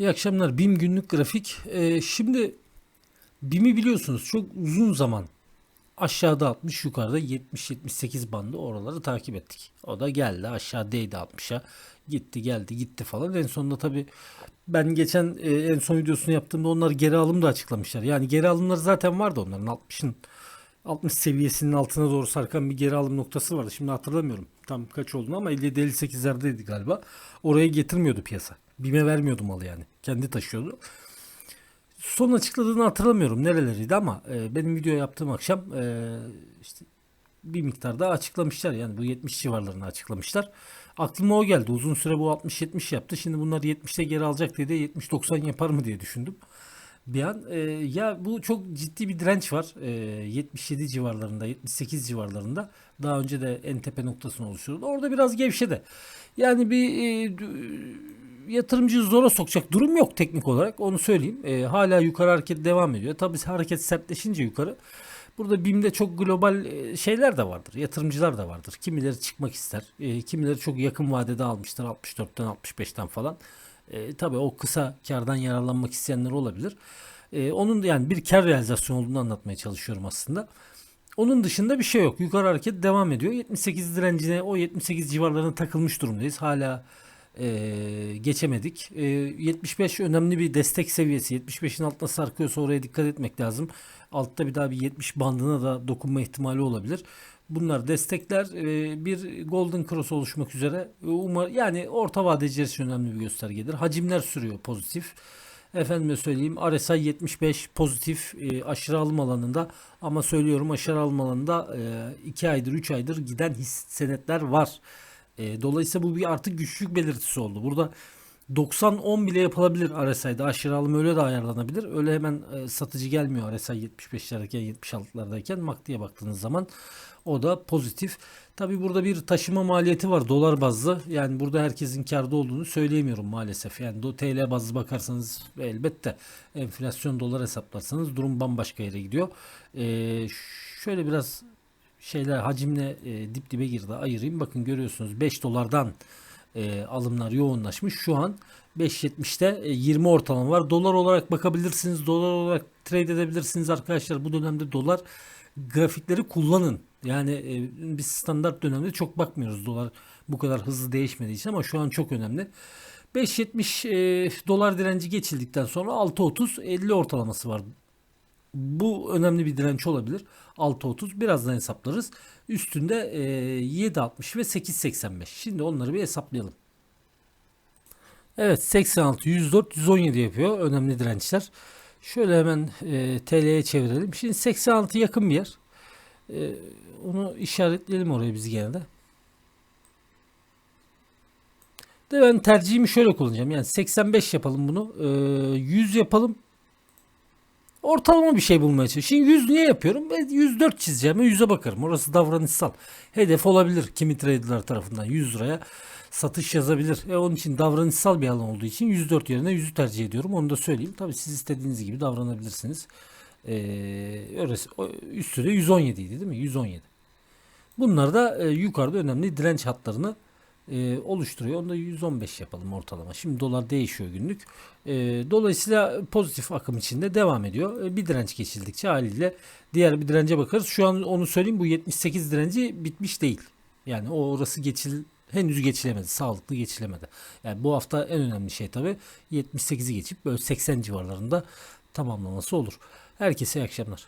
İyi akşamlar. BİM günlük grafik. Ee, şimdi BİM'i biliyorsunuz çok uzun zaman aşağıda 60 yukarıda 70-78 bandı oraları takip ettik. O da geldi aşağı değdi 60'a gitti geldi gitti falan. En sonunda tabii ben geçen e, en son videosunu yaptığımda onlar geri alım da açıklamışlar. Yani geri alımları zaten vardı onların 60'ın 60 seviyesinin altına doğru sarkan bir geri alım noktası vardı. Şimdi hatırlamıyorum tam kaç olduğunu ama 57-58'lerdeydi galiba. Oraya getirmiyordu piyasa. BİM'e vermiyordu malı yani. Kendi taşıyordu. Son açıkladığını hatırlamıyorum nereleriydi ama e, benim video yaptığım akşam e, işte bir miktar daha açıklamışlar. Yani bu 70 civarlarını açıklamışlar. Aklıma o geldi. Uzun süre bu 60-70 yaptı. Şimdi bunlar 70'te geri alacak dedi. 70-90 yapar mı diye düşündüm. Bir an e, ya bu çok ciddi bir direnç var. E, 77 civarlarında, 78 civarlarında. Daha önce de en tepe noktasını oluşturdu. Orada biraz gevşedi. Yani bir e, yatırımcıyı zora sokacak durum yok teknik olarak. Onu söyleyeyim. E, hala yukarı hareket devam ediyor. Tabii hareket sertleşince yukarı Burada BİM'de çok global e, şeyler de vardır. Yatırımcılar da vardır. Kimileri çıkmak ister. E, kimileri çok yakın vadede almıştır. 64'ten 65'ten falan. E, tabii o kısa kardan yararlanmak isteyenler olabilir. E, onun yani bir kar realizasyonu olduğunu anlatmaya çalışıyorum aslında. Onun dışında bir şey yok. Yukarı hareket devam ediyor. 78 direncine o 78 civarlarına takılmış durumdayız. Hala e, geçemedik. E, 75 önemli bir destek seviyesi. 75'in altına sarkıyorsa oraya dikkat etmek lazım. Altta bir daha bir 70 bandına da dokunma ihtimali olabilir. Bunlar destekler e, bir golden cross oluşmak üzere. Umar yani orta vadeci için önemli bir göstergedir. Hacimler sürüyor pozitif. Efendime söyleyeyim RSI 75 pozitif e, aşırı alım alanında ama söylüyorum aşırı alım alanında 2 e, aydır 3 aydır giden his senetler var. E, dolayısıyla bu bir artık güçlük belirtisi oldu. Burada 90-10 bile yapılabilir RSI'de. Aşırı alım öyle de ayarlanabilir. Öyle hemen e, satıcı gelmiyor RSI 75'lerdeyken 76'lardayken MACD'ye baktığınız zaman o da pozitif. Tabi burada bir taşıma maliyeti var dolar bazlı. Yani burada herkesin karda olduğunu söyleyemiyorum maalesef. Yani do TL bazlı bakarsanız elbette enflasyon dolar hesaplarsanız durum bambaşka yere gidiyor. Ee, şöyle biraz şeyler hacimle e, dip dibe girdi ayırayım. Bakın görüyorsunuz 5 dolardan e, alımlar yoğunlaşmış. Şu an 5.70'te e, 20 ortalama var. Dolar olarak bakabilirsiniz. Dolar olarak trade edebilirsiniz arkadaşlar. Bu dönemde dolar grafikleri kullanın. Yani e, biz standart dönemde çok bakmıyoruz dolar bu kadar hızlı değişmediği için ama şu an çok önemli. 5.70 e, dolar direnci geçildikten sonra 6.30 50 ortalaması var. Bu önemli bir direnç olabilir. 6.30 birazdan hesaplarız. Üstünde e, 7.60 ve 8.85. Şimdi onları bir hesaplayalım. Evet 86, 104, 117 yapıyor önemli dirençler. Şöyle hemen e, TL'ye çevirelim. Şimdi 86 yakın bir yer. E, onu işaretleyelim oraya biz gene de. De ben tercihimi şöyle kullanacağım. Yani 85 yapalım bunu. E, 100 yapalım. Ortalama bir şey bulmaya çalışıyorum. Şimdi 100 niye yapıyorum? Ben 104 çizeceğim. 100'e bakarım. Orası davranışsal. Hedef olabilir kimi traderlar tarafından 100 liraya satış yazabilir. E onun için davranışsal bir alan olduğu için 104 yerine 100'ü tercih ediyorum. Onu da söyleyeyim. Tabii siz istediğiniz gibi davranabilirsiniz. Ee, orası, üstü de 117 idi değil mi? 117. Bunlar da e, yukarıda önemli direnç hatlarını e, oluşturuyor. Onu da 115 yapalım ortalama. Şimdi dolar değişiyor günlük. E, dolayısıyla pozitif akım içinde devam ediyor. E, bir direnç geçildikçe haliyle diğer bir dirence bakarız. Şu an onu söyleyeyim bu 78 direnci bitmiş değil. Yani orası geçil henüz geçilemedi. Sağlıklı geçilemedi. Yani bu hafta en önemli şey tabi 78'i geçip böyle 80 civarlarında tamamlaması olur. Herkese iyi akşamlar.